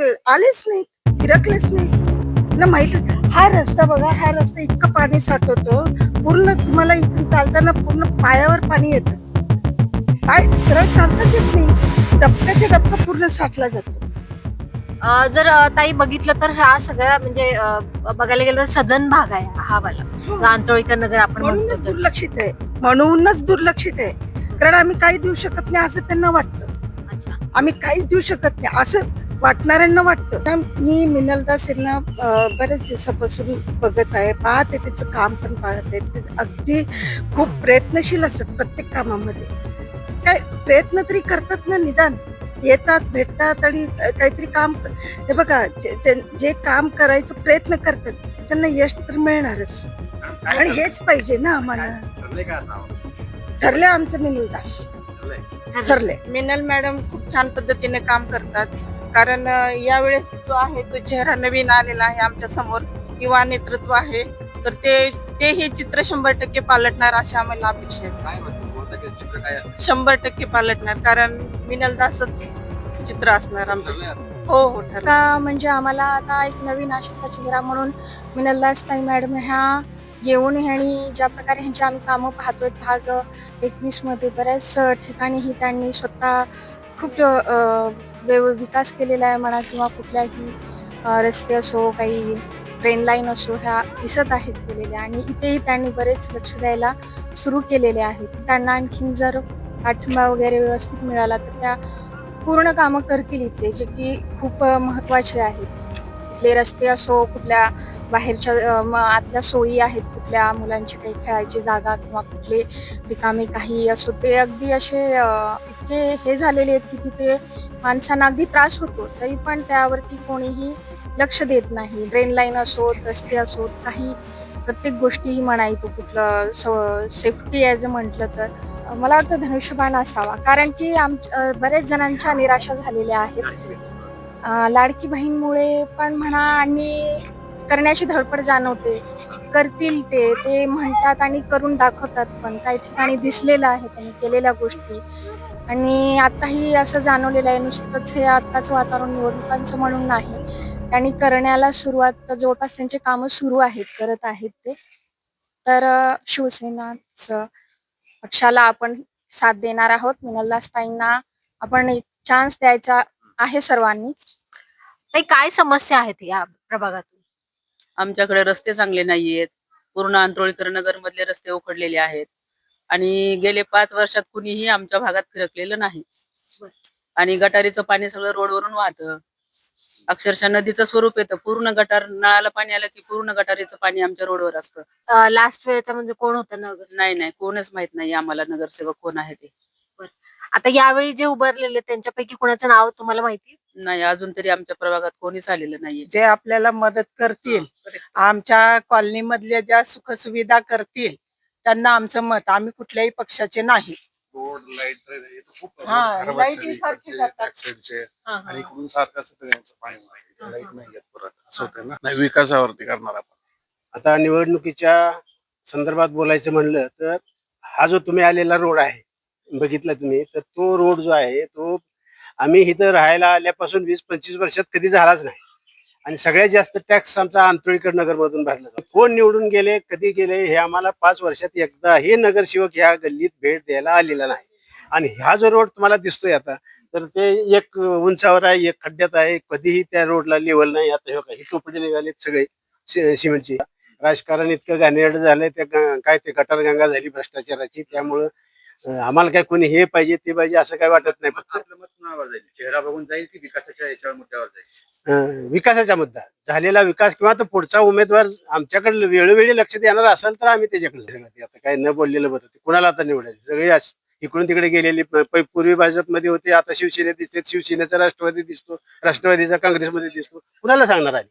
आलेच नाही फिरकलेच नाही ना माहिती हा रस्ता बघा हा रस्ता इतकं पाणी साठवतो पूर्ण तुम्हाला इथून चालताना पूर्ण पायावर पाणी येतं. पाय सरळ चालताच येत नाही डबक्याच्या डबका पूर्ण साठला जातो. अ, जर अ, ताई बघितलं तर हा सगळा म्हणजे अ, बघायला गेलं तर सदन भाग आहे हा वाला. आंतोळीकर नगर आपण म्हणतो म्हणूनच तर. दुर्लक्षित आहे. म्हणूनच दुर्लक्षित आहे. कारण आम्ही काही देऊ शकत नाही असं त्यांना वाटतं. अच्छा. आम्ही काहीच देऊ शकत नाही. असं वाटणाऱ्यांना वाटतं. ना, मी मिनलदास यांना बऱ्याच दिवसापासून बघत आहे पाहते त्याचं काम पण पाहते. ते अगदी खूप प्रयत्नशील असतात प्रत्येक कामामध्ये. काय प्रयत्न तरी करतात ना निदान. येतात भेटतात आणि काहीतरी काम हे बघा जे- जे- जे काम करायचं प्रयत्न करतात त्यांना यश तर मिळणारच. आणि हेच पाहिजे ना आम्हाला. ठरले आमचं मिनलदास ठरले मिनल मॅडम खूप छान पद्धतीने काम करतात. कारण यावेळेस जो आहे तो चेहरा नवीन आलेला आहे आमच्यासमोर युवा नेतृत्व आहे. तर ते ते हे चित्र शंभर टक्के पालटणार अशी आम्हाला अपेक्षा आहे. शंभर टक्के पालटणार कारण मिनल दासच चित्र असणार आमचं. हो हो का म्हणजे आम्हाला आता एक नवीन आशेचा चेहरा म्हणून मिनलदास ताई मॅडम ह्या येऊन ह्यांनी ज्या प्रकारे ह्यांची आम्ही कामं पाहतोय भाग एकवीसमध्ये बऱ्याच ठिकाणीही त्यांनी स्वतः खूप व्यव- विकास केलेला आहे म्हणा किंवा कुठल्याही रस्ते असो काही ट्रेन लाईन असो ह्या दिसत आहेत केलेल्या आणि इथेही त्यांनी बरेच लक्ष द्यायला सुरू केलेले आहेत. त्यांना आणखीन जर पाठिंबा वगैरे व्यवस्थित मिळाला तर त्या पूर्ण कामं करतील इथले जे की खूप महत्त्वाचे आहेत. इथले रस्ते असो कुठल्या बाहेरच्या म- आतल्या सोयी आहेत कुठल्या मुलांची काही खेळायची जागा किंवा कुठले रिकामे काही असो ते अगदी असे इतके हे झालेले आहेत की तिथे माणसांना अगदी त्रास होतो तरी पण त्यावरती कोणीही लक्ष देत नाही. ड्रेन लाईन असोत रस्ते असोत काही प्रत्येक गोष्टीही म्हणा येतो कुठलं सेफ्टी ॲज म्हटलं तर मला वाटतं धनुष्यबाण असावा. कारण की आम बरेच जणांच्या निराशा झालेल्या आहेत. लाडकी बहीणमुळे पण म्हणा आणि करण्याची धडपड जाणवते. करतील ते ते म्हणतात आणि करून दाखवतात पण काही ठिकाणी दिसलेलं आहे त्यांनी केलेल्या गोष्टी. आणि आताही असं जाणवलेलं आहे नुसतंच हे आत्ताचं वातावरण निवडणुकांचं म्हणून नाही. त्यांनी करण्याला सुरुवात जवळपास त्यांचे कामं सुरू आहेत करत आहेत ते. तर शिवसेनाच शिवसेनाचं पक्षाला आपण साथ देणार आहोत. मिनलदास ताईंना आपण एक चान्स द्यायचा आहे सर्वांनीच ताई काय समस्या आहेत या प्रभागातून? आमच्याकडे रस्ते चांगले नाहीयेत. पूर्ण आंतरोळीकर नगर मधले रस्ते उखडलेले आहेत. आणि गेले पाच वर्षात कुणीही आमच्या भागात फिरकलेलं नाही. आणि गटारीचं पाणी सगळं रोडवरून वाहतं. अक्षरशः नदीचं स्वरूप येतं. पूर्ण गटार नळाला पाणी आलं की पूर्ण गटारीचं पाणी आमच्या रोडवर असतं. लास्ट वेळेचा म्हणजे कोण होतं नगर? नाही नाही. कोणच माहीत नाही आम्हाला नगरसेवक कोण आहे ते. आता यावेळी जे उभारलेले त्यांच्यापैकी कोणाचं नाव तुम्हाला माहिती नाही अजून तरी आमच्या प्रभागात कोणीच आलेलं नाहीये. जे आपल्याला मदत करतील आमच्या कॉलनी मधल्या ज्या सुखसुविधा करतील त्यांना आमचं मत आम्ही कुठल्याही पक्षाचे नाही. रोड लाइट खूप हा, खराब लाईटी आहेत सगळे सारखी इकडचे, जातात. back side चे. आणि इकडून सारखं सगळ्यांचं पाणी वाहतं. लाइट नाही येत परत. असं होतं ना. नाही विकासावरती करणार आपण. आता निवडणुकीच्या संदर्भात बोलायचं म्हणलं तर हा जो तुम्ही आलेला रोड आहे बघितला तुम्ही तर तो रोड जो आहे तो आम्ही इथं राहायला आल्यापासून वीस पंचवीस वर्षात कधी झालाच नाही. आणि सगळ्यात जास्त टॅक्स आमचा आंतोळीकर नगरमधून भरला जातो. कोण निवडून गेले कधी गेले हे आम्हाला पाच वर्षात एकदाही नगरसेवक ह्या गल्लीत भेट द्यायला आलेला नाही. आणि हा जो रोड तुम्हाला दिसतोय आता तर ते एक उंचावर आहे एक खड्ड्यात आहे कधीही त्या रोडला लेवल नाही. आता हे काही टोपडे टोपडी निघालेत सगळे सि- सिमेंटची. राजकारण इतकं घाणेरडं झालंय त्या ग- काय ते गटारगंगा झाली भ्रष्टाचाराची. त्यामुळं आम्हाला काय कोणी हे पाहिजे ते पाहिजे असं काय वाटत नाही. फक्त आपलं मत कुणावर जाईल? चेहरा बघून जाईल की विकासाच्या याच्यावर मुद्द्यावर जाईल? अं, विकासाचा मुद्दा. झालेला विकास किंवा तो पुढचा उमेदवार आमच्याकडे वेळोवेळी लक्ष देणार असेल तर आम्ही त्याच्याकडे सगळं ते आता काय न बोललेलं बरं ते कुणाला आता निवडायचं? सगळे अश- इकडून तिकडे गेलेली प- प- पूर्वी भाजपमध्ये होते आता शिवसेनेत दिसते शिवसेनेचा राष्ट्रवादी दिसतो राष्ट्रवादीचा काँग्रेसमध्ये दिसतो. कुणाला सांगणार आहे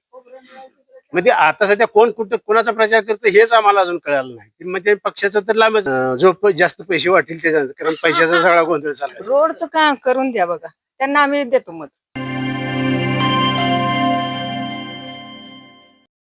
म्हणजे आता सध्या कोण कुठं कुणाचा प्रचार करतं हेच आम्हाला अजून कळालं नाही. म्हणजे पक्षाचं तर लांबच. अं, जो प- जास्त पैसे वाटेल त्याचा कारण पैशाचा सगळा गोंधळ चालला रोडचं काम करून द्या बघा. त्यांना आम्ही देतो मत.